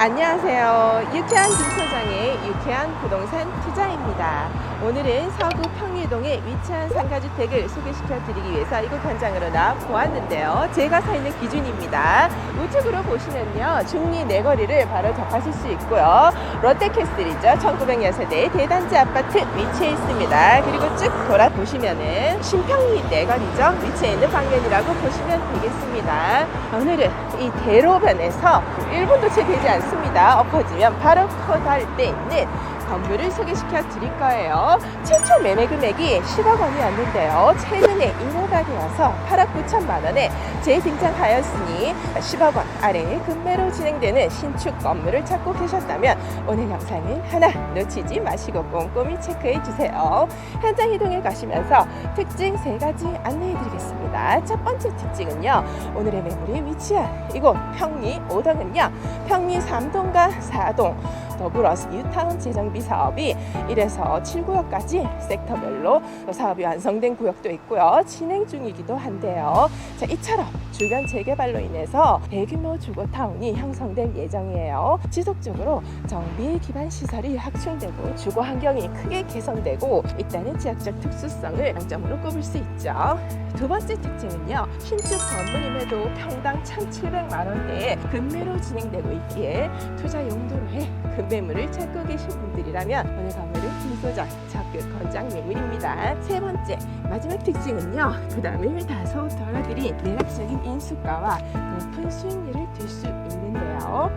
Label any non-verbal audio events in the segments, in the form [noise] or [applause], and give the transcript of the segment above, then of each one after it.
안녕하세요. 유쾌한 김 소장의 유쾌한 부동산 투자입니다. 오늘은 서구 평리동에 위치한 상가주택을 소개시켜 드리기 위해서 이곳 현장으로 나와 보았는데요. 제가 서 있는 기준입니다. 우측으로 보시면요. 중리 내거리를 바로 접하실 수 있고요. 롯데캐슬이죠. 1900년세대 대단지 아파트 위치해 있습니다. 그리고 쭉 돌아보시면은 신평리 내거리죠. 위치해 있는 방면이라고 보시면 되겠습니다. 오늘은 이 대로변에서 1분도 채 되지 않습니다. 엎어지면 바로 코달때 있는 건물을 소개시켜 드릴 거예요. 최초 매매 금액이 10억 원이었는데요. 최근에 인하가 되어서 8억 9천만 원에 재등장하였으니 10억 원 아래의 금매로 진행되는 신축 건물을 찾고 계셨다면 오늘 영상은 하나 놓치지 마시고 꼼꼼히 체크해 주세요. 현장 이동해 가시면서 특징 세 가지 안내해 드리겠습니다. 첫 번째 특징은요. 오늘의 매물이 위치한 이곳 평리 5동은요. 평리 3동과 4동 더불어서 뉴타운 재정비 사업이 1에서 7구역까지 섹터별로 사업이 완성된 구역도 있고요. 진행 중이기도 한데요. 자, 이처럼 주변 재개발로 인해서 대규모 주거타운이 형성될 예정이에요. 지속적으로 정비 기반 시설이 확충되고 주거 환경이 크게 개선되고 있다는 지역적 특수성을 장점으로 꼽을 수 있죠. 두 번째 특징은요. 신축 건물임에도 평당 1,700만 원대의 금매로 진행되고 있기에 투자 용도로 해 금매물을 찾고 계신 분들이라면 오늘 건물은 김소장 적극 권장 매물입니다. 세 번째 마지막 특징은요. 부담을 다소 덜어드린 매력적인 인수가와 높은 수익률을 들 수 있는데요.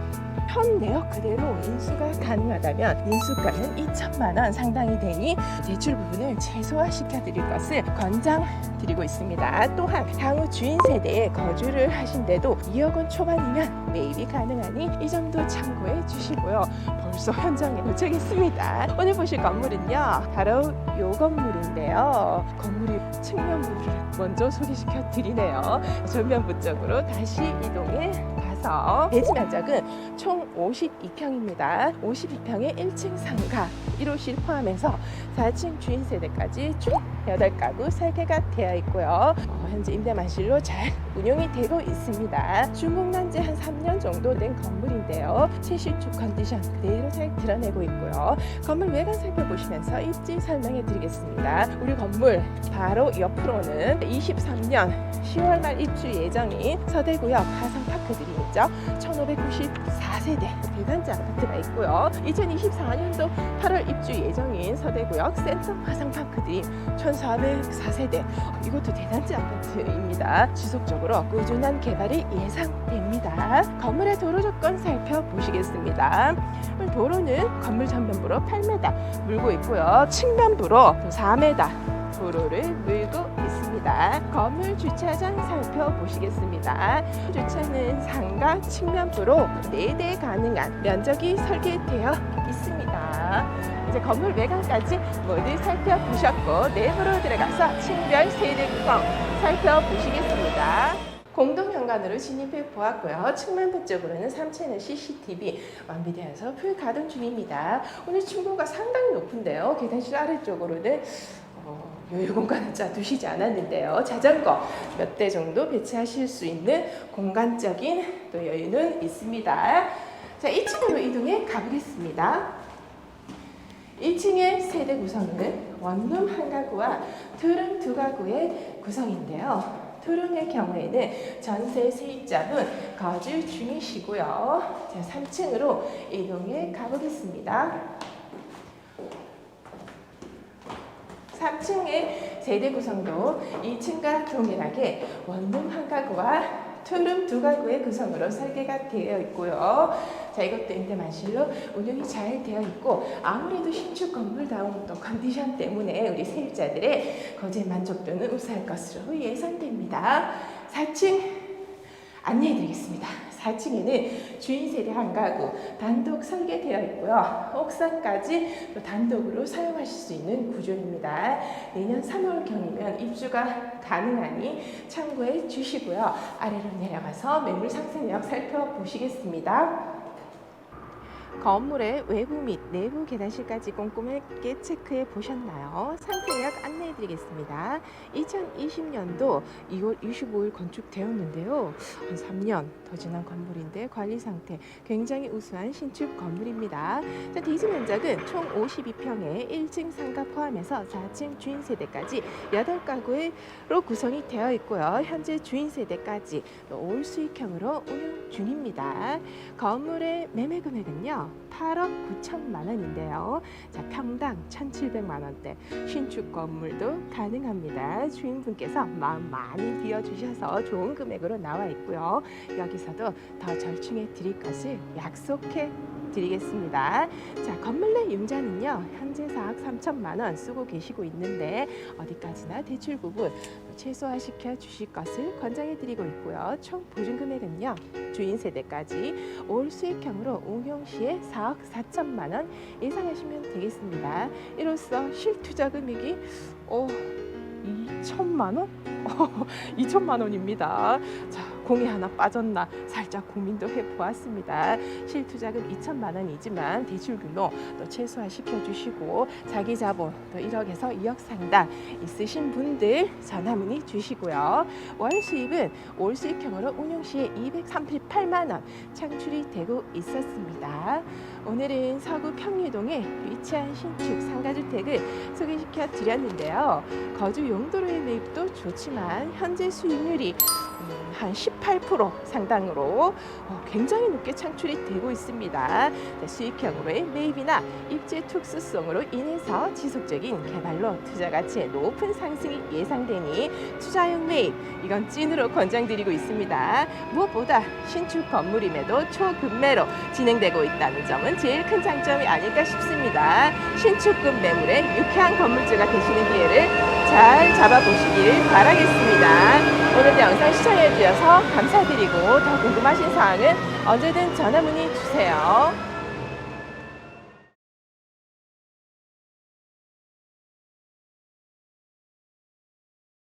현 내역 그대로 인수가 가능하다면 인수가는 2천만 원 상당이 되니 대출 부분을 최소화시켜 드릴 것을 권장드리고 있습니다. 또한 향후 주인 세대에 거주를 하신데도 2억 원 초반이면 매입이 가능하니 이 점도 참고해 주시고요. 벌써 현장에 도착했습니다. 오늘 보실 건물은요. 바로 요 건물인데요. 건물이 측면부를 먼저 소개시켜 드리네요. 전면부 쪽으로 다시 이동해 가서 대지 면적은 총 52평입니다. 52평에 1층 상가 1호실 포함해서 4층 주인 세대까지 총 8가구 설계가 되어 있고요. 어, 현재 임대만실로 잘 운용이 되고 있습니다. 준공난 지 한 3년 정도 된 건물인데요. 최신축 컨디션 그대로 잘 드러내고 있고요. 건물 외관 살펴보시면서 입지 설명해 드리겠습니다. 우리 건물 바로 옆으로는 23년 10월 말 입주 예정인 서대구역 화성파크들이 있죠. 1594세대 대단지 아파트가 있고요. 2024년도 8월 입주 예정인 서대구역 센터 화성파크들이 1404세대 이것도 대단지 아파트입니다. 지속적으로 꾸준한 개발이 예상됩니다. 건물의 도로 조건 살펴보시겠습니다. 도로는 건물 전면부로 8m 물고 있고요. 측면부로 4m 도로를 물고 있습니다. 건물 주차장 살펴보시겠습니다. 주차는 상가 측면부로 4대 가능한 면적이 설계되어 있습니다. 이제 건물 외관까지 모두 살펴보셨고 내부로 들어가서 층별 세대 구성 살펴보시겠습니다. 공동 현관으로 진입해 보았고요. 측면부 쪽으로는 3채널 CCTV 완비되어서 풀 가동 중입니다. 오늘 층고가 상당히 높은데요. 계단실 아래쪽으로는 어, 여유 공간을 짜 두시지 않았는데요. 자전거 몇 대 정도 배치하실 수 있는 공간적인 또 여유는 있습니다. 자, 2층으로 이동해 가보겠습니다. 1층의 세대 구성은 원룸 한 가구와 투룸 두 가구의 구성인데요. 투룸의 경우에는 전세 세입자분 거주 중이시고요. 자, 3층으로 이동해 가보겠습니다. 3층의 세대 구성도 2층과 동일하게 원룸 한 가구와 투룸 두 가구의 구성으로 설계가 되어 있고요. 자, 이것도 임대만실로 운영이 잘 되어 있고 아무래도 신축 건물다운 또 컨디션 때문에 우리 세입자들의 거제 만족도는 우수할 것으로 예상됩니다. 4층 안내해 드리겠습니다. 4층에는 주인 세대 한 가구 단독 설계되어 있고요. 옥상까지 또 단독으로 사용하실 수 있는 구조입니다. 내년 3월경이면 입주가 가능하니 참고해 주시고요. 아래로 내려가서 매물 상승력 살펴보시겠습니다. 건물의 외부 및 내부 계단실까지 꼼꼼하게 체크해 보셨나요? 상태 예약 안내해 드리겠습니다. 2020년도 2월 25일 건축되었는데요. 한 3년 더 지난 건물인데 관리 상태 굉장히 우수한 신축 건물입니다. 자, 디즈 면적은 총 52평에 1층 상가 포함해서 4층 주인 세대까지 8가구로 구성이 되어 있고요. 현재 주인 세대까지 올 수익형으로 운영 중입니다. 건물의 매매 금액은요. 8억 9천만 원인데요. 자, 평당 1,700만 원대 신축 건물도 가능합니다. 주인분께서 마음 많이 비워 주셔서 좋은 금액으로 나와 있고요. 여기서도 더 절충해 드릴 것을 약속해 드리겠습니다. 자, 건물 내 융자는요. 현재 4억 3천만 원 쓰고 계시고 있는데 어디까지나 대출 부분 최소화시켜 주실 것을 권장해 드리고 있고요. 총 보증 금액은요. 주인 세대까지 올 수익형으로 운용 시에 4억 4천만 원 예상하시면 되겠습니다. 이로써 실투자 금액이 어 2천만 원? [laughs] 2천만 원입니다. 자, 공이 하나 빠졌나 살짝 고민도 해보았습니다. 실투자금 2천만 원이지만 대출 규모 또 최소화 시켜 주시고 자기 자본 또 1억에서 2억 상당 있으신 분들 전화 문의 주시고요. 월 수입은 올 수익형으로 운용 시에 238만 원 창출이 되고 있었습니다. 오늘은 서구 평리동에 위치한 신축 상가주택을 소개시켜 드렸는데요. 거주 용도로의 매입도 좋지만 현재 수익률이 음, 한 18% 상당으로 어, 굉장히 높게 창출이 되고 있습니다. 네, 수익형으로의 매입이나 입지 특수성으로 인해서 지속적인 개발로 투자 가치의 높은 상승이 예상되니 투자형 매입 이건 찐으로 권장드리고 있습니다. 무엇보다 신축 건물임에도 초급매로 진행되고 있다는 점은 제일 큰 장점이 아닐까 싶습니다. 신축급 매물의 유쾌한 건물주가 되시는 기회를 잘 잡아보시길 바라겠습니다. 영상 시청해 주셔서 감사드리고 더 궁금하신 사항은 언제든 전화 문의 주세요.